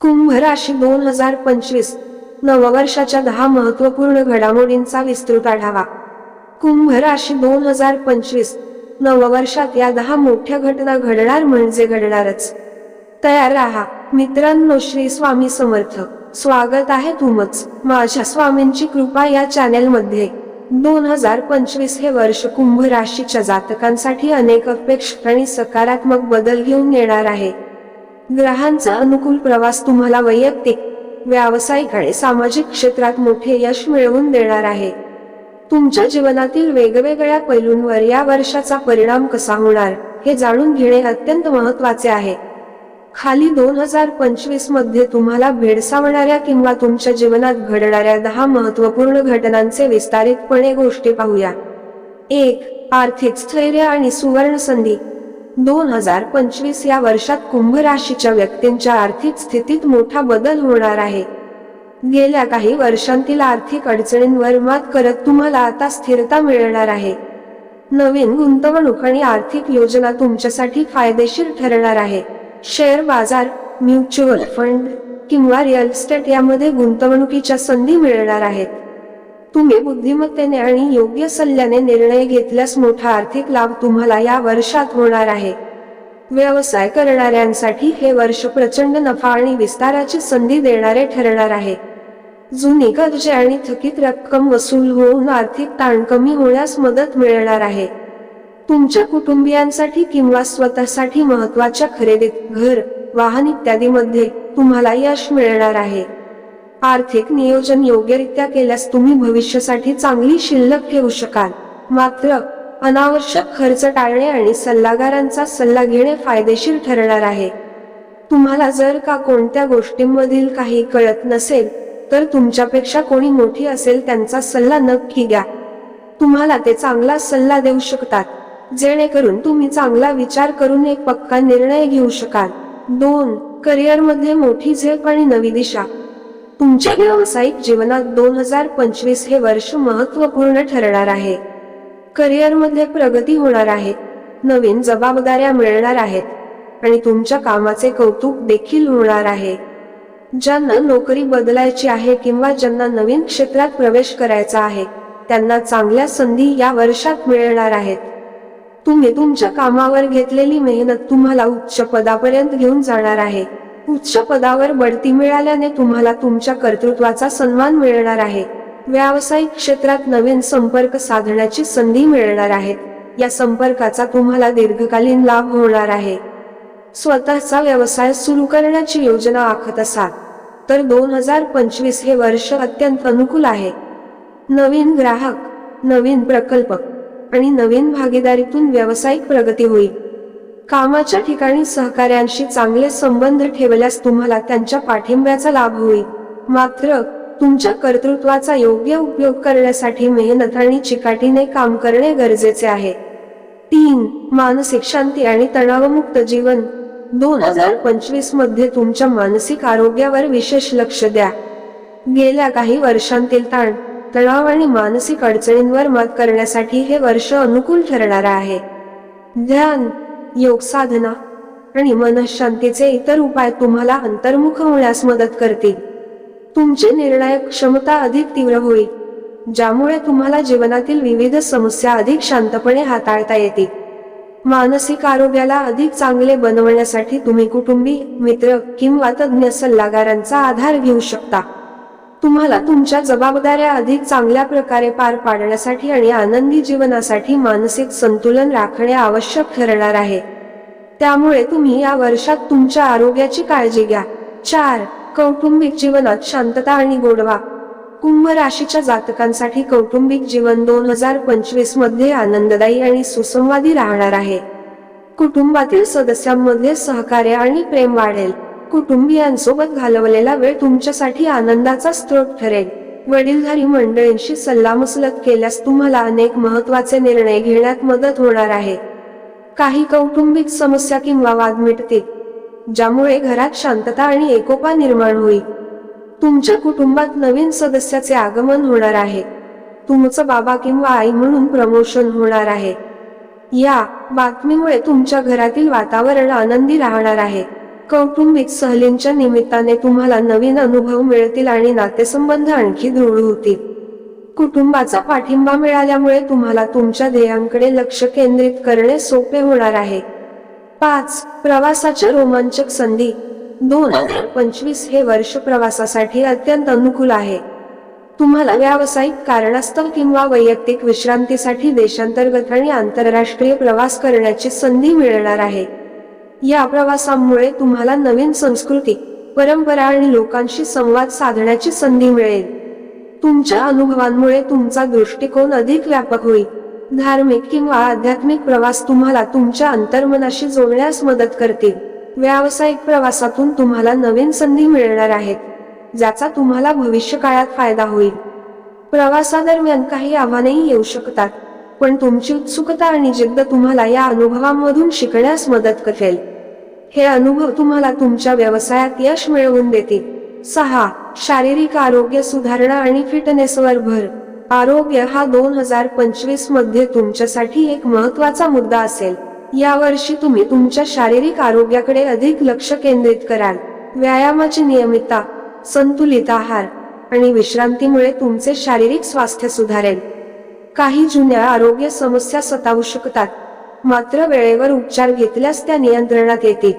कुंभ राशी दोन हजार पंचवीस. नववर्षाच्या दहा महत्त्वपूर्ण घडामोडींचा विस्तृत आढावा. कुंभ राशी दोन हजार पंचवीस. नववर्षात या दहा मोठ्या घटना घडणार म्हणजे घडणारच. तयार राहा. मित्रांनो श्री स्वामी समर्थ. स्वागत आहे तुमच. माझ्या स्वामींची कृपा या चॅनेलमध्ये. दोन हजार पंचवीस हे वर्ष कुंभ राशीच्या जातकांसाठी अनेक अपेक्षा आणि सकारात्मक बदल घेऊन येणार आहे. ग्रहांचा अनुकूल प्रवास तुम्हाला वैयक्तिक व्यावसायिक आणि सामाजिक क्षेत्रात मोठे यश मिळवून देणार आहे. तुमच्या जीवनातील वेगवेगळ्या पैलूंवर या वर्षाचा परिणाम कसा होणार हे जाणून घेणे अत्यंत महत्त्वाचे आहे. खाली दोन हजार पंचवीसमध्ये तुम्हाला भेडसावणाऱ्या किंवा तुमच्या जीवनात घडणाऱ्या दहा महत्त्वपूर्ण घटनांचे विस्तारितपणे गोष्टी पाहूया. एक आर्थिक स्थैर्य आणि सुवर्ण संधी. दोन हजार पंचवीस या वर्षात कुंभ राशीच्या व्यक्तींच्या आर्थिक स्थितीत मोठा बदल होणार आहे. गेल्या काही वर्षांतील आर्थिक अडचणींवर मात करत तुम्हाला आता स्थिरता मिळणार आहे. नवीन गुंतवणूक आणि आर्थिक योजना तुमच्यासाठी फायदेशीर ठरणार आहे. शेअर बाजार म्युच्युअल फंड किंवा रिअल इस्टेट यामध्ये गुंतवणुकीच्या संधी मिळणार आहेत. तुम्ही बुद्धिमत्तेने आणि योग्य सल्ल्याने निर्णय घेतल्यास मोठा आर्थिक लाभ तुम्हाला या वर्षात होणार आहे. व्यवसाय करणाऱ्यांसाठी हे वर्ष प्रचंड नफा आणि विस्ताराची संधी देणारे ठरणार आहे. जुनी कर्जे आणि थकीत रक्कम वसूल होऊन आर्थिक ताण कमी होण्यास मदत मिळणार आहे. तुमच्या कुटुंबियांसाठी किंवा स्वतःसाठी महत्त्वाच्या खरेदीत घर वाहन इत्यादीमध्ये तुम्हाला यश मिळणार आहे. आर्थिक नियोजन योग्यरित्या केल्यास तुम्ही भविष्यासाठी चांगली शिल्लक ठेवू शकाल. मात्र अनावश्यक खर्च टाळणे आणि सल्लागारांचा सल्ला घेणे फायदेशीर ठरणार आहे. तुम्हाला जर का कोणत्या गोष्टींमधील काही कळत नसेल तर तुमच्यापेक्षा कोणी मोठी असेल त्यांचा सल्ला नक्की घ्या. तुम्हाला ते चांगला सल्ला देऊ शकतात जेणेकरून तुम्ही चांगला विचार करून एक पक्का निर्णय घेऊ शकाल. दोन करिअरमध्ये मोठी झेप आणि नवी दिशा. तुमच्या व्यावसायिक जीवनात दोन हजार पंचवीस हे वर्ष महत्त्वपूर्ण ठरणार आहे. करिअरमध्ये प्रगती होणार आहे. नवीन जबाबदाऱ्या मिळणार आहेत. आणि तुमच्या कामाचे कौतुक देखील होणार आहे. ज्यांना नोकरी बदलायची आहे किंवा ज्यांना नवीन क्षेत्रात प्रवेश करायचा आहे त्यांना चांगल्या संधी या वर्षात मिळणार आहेत. तुम्ही तुमच्या कामावर घेतलेली मेहनत तुम्हाला उच्च पदापर्यंत घेऊन जाणार आहे. उच्च पदावर बढती मिळाल्याने तुम्हाला तुमच्या कर्तृत्वाचा सन्मान मिळणार आहे. व्यावसायिक क्षेत्रात नवीन संपर्क साधण्याची संधी मिळणार आहेत या संपर्काचा तुम्हाला दीर्घकालीन लाभ होणार आहे. स्वतःचा व्यवसाय सुरू करण्याची योजना आखत असाल तर दोन हजार पंचवीस हे वर्ष अत्यंत अनुकूल आहे. नवीन ग्राहक नवीन प्रकल्प आणि नवीन भागीदारीतून व्यावसायिक प्रगती होईल. कामाच्या ठिकाणी सहकाऱ्यांशी चांगले संबंध ठेवल्यास तुम्हाला त्यांच्या पाठिंब्याचा लाभ होईल. मात्र तुमच्या कर्तृत्वाचा योग्य उपयोग करण्यासाठी मेहनत आणि चिकाटीने काम करणे गरजेचे आहे. तीन मानसिक शांती आणि तणावमुक्त जीवन. दोन हजार पंचवीसमध्ये तुमच्या मानसिक आरोग्यावर विशेष लक्ष द्या. गेल्या काही वर्षांतील ताण तणाव आणि मानसिक अडचणींवर मात करण्यासाठी हे वर्ष अनुकूल ठरणार आहे. ध्यान योग साधना आणि मनशांतीचे इतर उपाय तुम्हाला अंतर्मुख होण्यास मदत करतील. तुमची निर्णायक क्षमता अधिक तीव्र होईल ज्यामुळे तुम्हाला जीवनातील विविध समस्या अधिक शांतपणे हाताळता येतील. मानसिक आरोग्याला अधिक चांगले बनवण्यासाठी तुम्ही कुटुंबी मित्र किंवा तज्ज्ञ सल्लागारांचा आधार घेऊ शकता. तुम्हाला तुमच्या जबाबदाऱ्या अधिक चांगल्या प्रकारे पार पाडण्यासाठी आणि आनंदी जीवनासाठी मानसिक संतुलन राखणे आवश्यक ठरणार आहे. त्यामुळे तुम्ही या वर्षात तुमच्या आरोग्याची काळजी घ्या. चार कौटुंबिक जीवनात शांतता आणि गोडवा. कुंभ राशीच्या जातकांसाठी कौटुंबिक जीवन दोन हजार पंचवीसमध्ये आनंददायी आणि सुसंवादी राहणार आहे. कुटुंबातील सदस्यांमध्ये सहकार्य आणि प्रेम वाढेल. कुटुंबियांसोबत घालवलेला वेळ तुमच्यासाठी आनंदाचा स्रोत ठरेल. वडीलधारी मंडळींशी सल्लामसलत केल्यास तुम्हाला अनेक महत्त्वाचे निर्णय घेण्यात मदत होणार आहे. काही कौटुंबिक समस्या किंवा वाद मिटतील ज्यामुळे घरात शांतता आणि एकोपा निर्माण होईल. तुमच्या कुटुंबात नवीन सदस्याचे आगमन होणार आहे. तुमचं बाबा किंवा आई म्हणून प्रमोशन होणार आहे. या बातमीमुळे तुमच्या घरातील वातावरण आनंदी राहणार आहे. कौटुंबिक सहलींच्या निमित्ताने तुम्हाला नवीन अनुभव मिळतील आणि नातेसंबंध आणखी दृढ होतील. कुटुंबाचा पाठिंबा मिळाल्यामुळे तुम्हाला तुमच्या ध्येयांकडे लक्ष केंद्रित करणे सोपे होणार आहे. पाच प्रवासाच्या रोमांचक संधी. दोन हजार पंचवीस हे वर्ष प्रवासासाठी अत्यंत अनुकूल आहे. तुम्हाला व्यावसायिक कारणास्तव किंवा वैयक्तिक विश्रांतीसाठी देशांतर्गत आणि आंतरराष्ट्रीय प्रवास करण्याची संधी मिळणार आहे. या प्रवासामुळे तुम्हाला नवीन संस्कृती परंपरा आणि लोकांशी संवाद साधण्याची संधी मिळेल. तुमच्या अनुभवांमुळे तुमचा दृष्टिकोन अधिक व्यापक होईल. धार्मिक किंवा आध्यात्मिक प्रवास तुम्हाला तुमच्या अंतर्मनाशी जोडण्यास मदत करतील. व्यावसायिक प्रवासातून तुम्हाला नवीन संधी मिळणार आहेत ज्याचा तुम्हाला भविष्य काळात फायदा होईल. प्रवासादरम्यान काही आव्हानेही येऊ शकतात पण तुमची उत्सुकता आणि जिद्द तुम्हाला या अनुभवांमधून शिकण्यास मदत करेल. हे अनुभव तुम्हाला तुमच्या व्यवसायात यश मिळवून देतील. सहा. शारीरिक आरोग्य सुधारणा आणि फिटनेसवर भर. आरोग्य हा दोन हजार पंचवीसमध्ये तुमच्यासाठी एक महत्त्वाचा मुद्दा असेल. यावर्षी तुम्ही तुमच्या शारीरिक आरोग्याकडे अधिक लक्ष केंद्रित कराल. व्यायामाची नियमितता संतुलित आहार आणि विश्रांतीमुळे तुमचे शारीरिक स्वास्थ्य सुधारेल. काही जुन्या आरोग्य समस्या सतावू शकतात. मात्र वेळेवर उपचार घेतल्यास त्या नियंत्रणात येतील.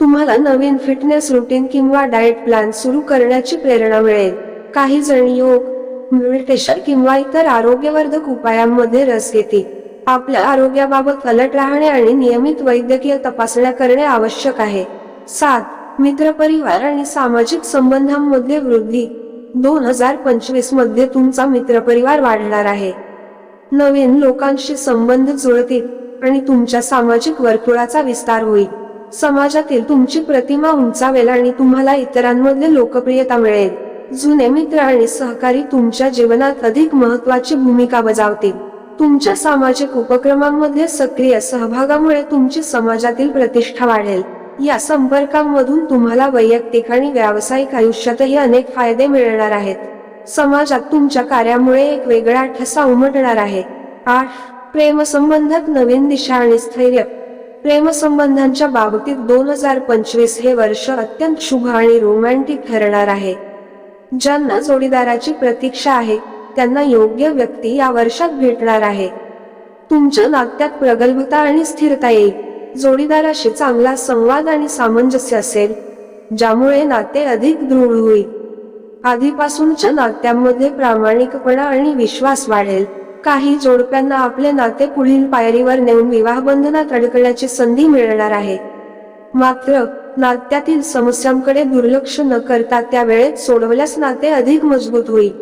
तुम्हाला नवीन फिटनेस रुटीन किंवा डाएट प्लॅन सुरू करण्याची प्रेरणा मिळेल. काही जण योग मेडिटेशन किंवा इतर आरोग्यवर्धक उपायांमध्ये रस घेतील. आपल्या आरोग्याबाबत अलर्ट राहणे आणि नियमित वैद्यकीय तपासण्या करणे आवश्यक आहे. सात मित्रपरिवार आणि सामाजिक संबंधांमध्ये वृद्धी. दोन हजार पंचवीसमध्ये तुमचा मित्रपरिवार वाढणार आहे. नवीन लोकांशी संबंध जुळतील. आणि तुमच्या सामाजिक वर्तुळाचा विस्तार होईल. समाजातील तुमची प्रतिमा उंचावेल आणि तुम्हाला इतरांमध्ये लोकप्रियता मिळेल. जुने मित्र आणि सहकारी तुमच्या जीवनात अधिक महत्वाची भूमिका बजावतील. तुमच्या सामाजिक उपक्रमांमध्ये सक्रिय सहभागामुळे तुमची समाजातील प्रतिष्ठा वाढेल. या संपर्कांमधून तुम्हाला वैयक्तिक आणि व्यावसायिक आयुष्यातही अनेक फायदे मिळणार आहेत. समाजात तुमच्या कार्यामुळे एक वेगळा ठसा उमटणार आहे. आठ प्रेमसंबंधात नवीन दिशा आणि स्थैर्य. प्रेमसंबंधांच्या बाबतीत दोन हजार पंचवीस हे वर्ष अत्यंत शुभ आणि रोमॅन्टिक ठरणार आहे. ज्यांना जोडीदाराची प्रतीक्षा आहे त्यांना योग्य व्यक्ती या वर्षात भेटणार आहे. तुमच्या नात्यात प्रगल्भता आणि स्थिरता येईल. जोडीदाराशी चांगला संवाद आणि सामंजस्य असेल ज्यामुळे नाते अधिक दृढ होईल. आधीपासूनच्या नात्यांमध्ये प्रामाणिकपणा आणि विश्वास वाढेल. काही जोडप्यांना आपले नाते पुढील पायरीवर नेऊन विवाह बंधनात अडकण्याची संधी मिळणार आहे. मात्र नात्यातील समस्यांकडे दुर्लक्ष न करता त्या वेळेत सोडवल्यास नाते अधिक मजबूत होईल.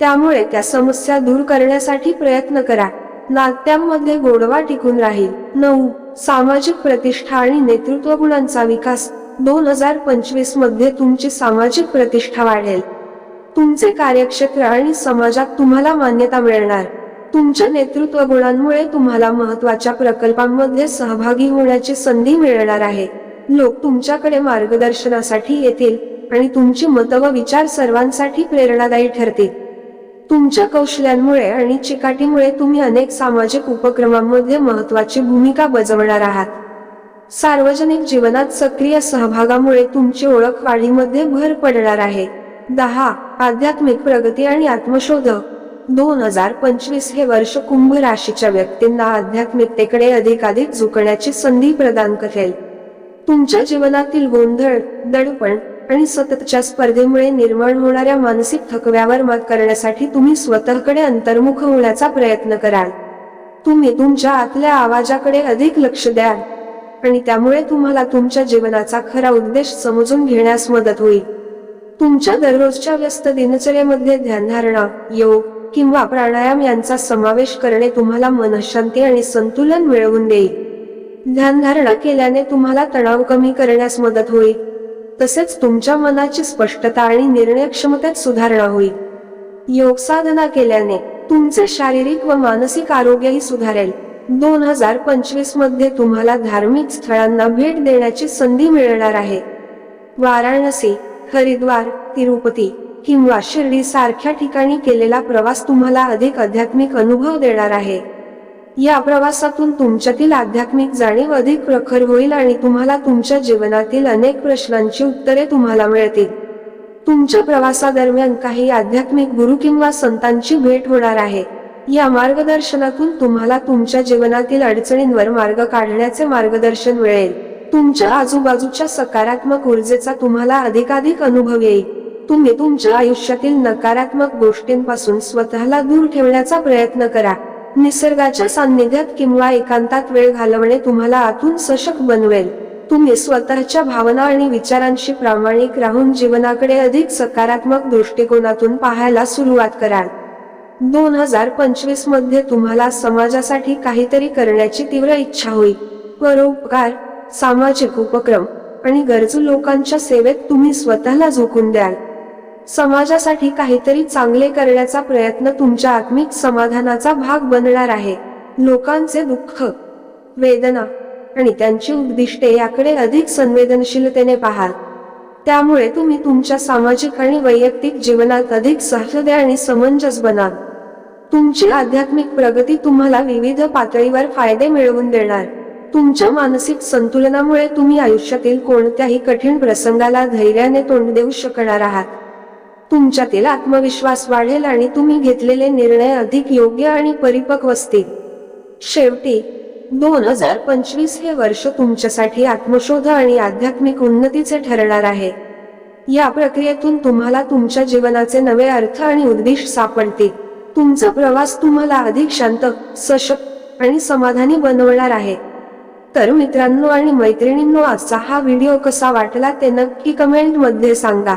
त्यामुळे त्या समस्या दूर करण्यासाठी प्रयत्न करा. नात्यांमध्ये गोडवा टिकून राहील. नऊ. सामाजिक प्रतिष्ठा आणि नेतृत्व गुणांचा विकास. दोन हजार पंचवीसमध्ये तुमची सामाजिक प्रतिष्ठा वाढेल. तुमचे कार्यक्षेत्र आणि समाजात तुम्हाला मान्यता मिळणार. तुमच्या नेतृत्व गुणांमुळे तुम्हाला महत्त्वाच्या प्रकल्पांमध्ये सहभागी होण्याची संधी मिळणार आहे. लोक तुमच्याकडे मार्गदर्शनासाठी येतील आणि तुमची मत व विचार सर्वांसाठी प्रेरणादायी ठरतील. तुमच्या कौशल्यांमुळे आणि चिकाटीमुळे तुम्ही अनेक सामाजिक उपक्रमांमध्ये महत्वाची भूमिका बजावणार आहात. सार्वजनिक जीवनात सक्रिय सहभागामुळे तुमची ओळख वाढीमध्ये भर पडणार आहे. दहा. आध्यात्मिक प्रगती आणि आत्मशोध. दोन हजार पंचवीस हे वर्ष कुंभ राशीच्या व्यक्तींना आध्यात्मिकतेकडे अधिकाधिक झुकण्याची संधी प्रदान करेल. तुमच्या जीवनातील गोंधळ दडपण आणि सततच्या स्पर्धेमुळे निर्माण होणाऱ्या मानसिक थकव्यावर मात करण्यासाठी तुम्ही स्वतःकडे अंतर्मुख होण्याचा प्रयत्न कराल. तुम्ही तुमच्या आतल्या आवाजाकडे अधिक लक्ष द्याल आणि त्यामुळे तुम्हाला तुमच्या जीवनाचा खरा उद्देश समजून घेण्यास मदत होईल. तुमच्या दररोजच्या व्यस्त दिनचर्येमध्ये ध्यानधारणा योग किंवा प्राणायाम यांचा समावेश करणे तुम्हाला मनशांती आणि संतुलन मिळवून देईल. ध्यानधारणा केल्याने तुम्हाला तणाव कमी करण्यास मदत होईल. तसेच तुमच्या मनाची स्पष्टता आणि निर्णय क्षमतेत सुधारणा होईल. योग साधना केल्याने तुमचे शारीरिक व मानसिक आरोग्यही सुधारेल. दोन हजार पंचवीसमध्ये तुम्हाला धार्मिक स्थळांना भेट देण्याची संधी मिळणार आहे. वाराणसी हरिद्वार तिरुपती. किंवा शिर्डी सारख्या ठिकाणी केलेला प्रवास तुम्हाला अधिक आध्यात्मिक अनुभव देणार आहे. या प्रवासातून तुमच्यातील आध्यात्मिक जाणीव अधिक प्रखर होईल आणि तुम्हाला तुमच्या जीवनातील अनेक प्रश्नांची उत्तरे तुम्हाला मिळतील. तुमच्या प्रवासादरम्यान काही आध्यात्मिक गुरु किंवा संतांची भेट होणार आहे. या मार्गदर्शनातून तुम्हाला तुमच्या जीवनातील अडचणींवर मार्ग काढण्याचे मार्गदर्शन मिळेल. तुमच्या आजूबाजूच्या सकारात्मक ऊर्जेचा तुम्हाला अधिकाधिक अनुभव येईल. तुम्ही तुमच्या आयुष्यातील नकारात्मक गोष्टींपासून स्वतःला दूर ठेवण्याचा प्रयत्न करा. निसर्गाच्या सान्निध्यात किंवा एकांतात वेळ घालवणे तुम्हाला आतून सशक्त बनवेल. तुम्ही स्वतःच्या भावना आणि विचारांशी प्रामाणिक राहून जीवनाकडे अधिक सकारात्मक दृष्टिकोनातून पाहायला सुरुवात कराल. दोन हजार पंचवीसमध्ये तुम्हाला समाजासाठी काहीतरी करण्याची तीव्र इच्छा होईल. परोपकार सामाजिक उपक्रम आणि गरजू लोकांच्या सेवेत तुम्ही स्वतःला झोकून द्याल. समाजासाठी काहीतरी चांगले करण्याचा प्रयत्न तुमच्या आत्मिक समाधानाचा भाग बनणार आहे. लोकांचे दुःख वेदना आणि त्यांची उद्दिष्टे याकडे अधिक संवेदनशीलतेने पाहाल. त्यामुळे तुम्ही तुमच्या सामाजिक आणि वैयक्तिक जीवनात अधिक सहृदय आणि समंजस बनाल. तुमची आध्यात्मिक प्रगती तुम्हाला विविध पातळीवर फायदे मिळवून देणार. तुमच्या मानसिक संतुलनामुळे तुम्ही आयुष्यातील कोणत्याही कठीण प्रसंगाला धैर्याने तोंड देऊ शकणार आहात. तुमच्यातील आत्मविश्वास वाढेल आणि तुम्ही घेतलेले निर्णय अधिक योग्य आणि परिपक्व असतील. शेवटी दोन हजार पंचवीस हे वर्ष तुमच्यासाठी आत्मशोध आणि आध्यात्मिक उन्नतीचे ठरणार आहे. या प्रक्रियेतून तुम्हाला तुमच्या जीवनाचे नवे अर्थ आणि उद्दिष्ट सापडतील. तुमचा प्रवास तुम्हाला अधिक शांत सशक्त आणि समाधानी बनवणार आहे. तर मित्रांनो आणि मैत्रिणींनो आजचा हा व्हिडिओ कसा वाटला ते नक्की कमेंटमध्ये सांगा.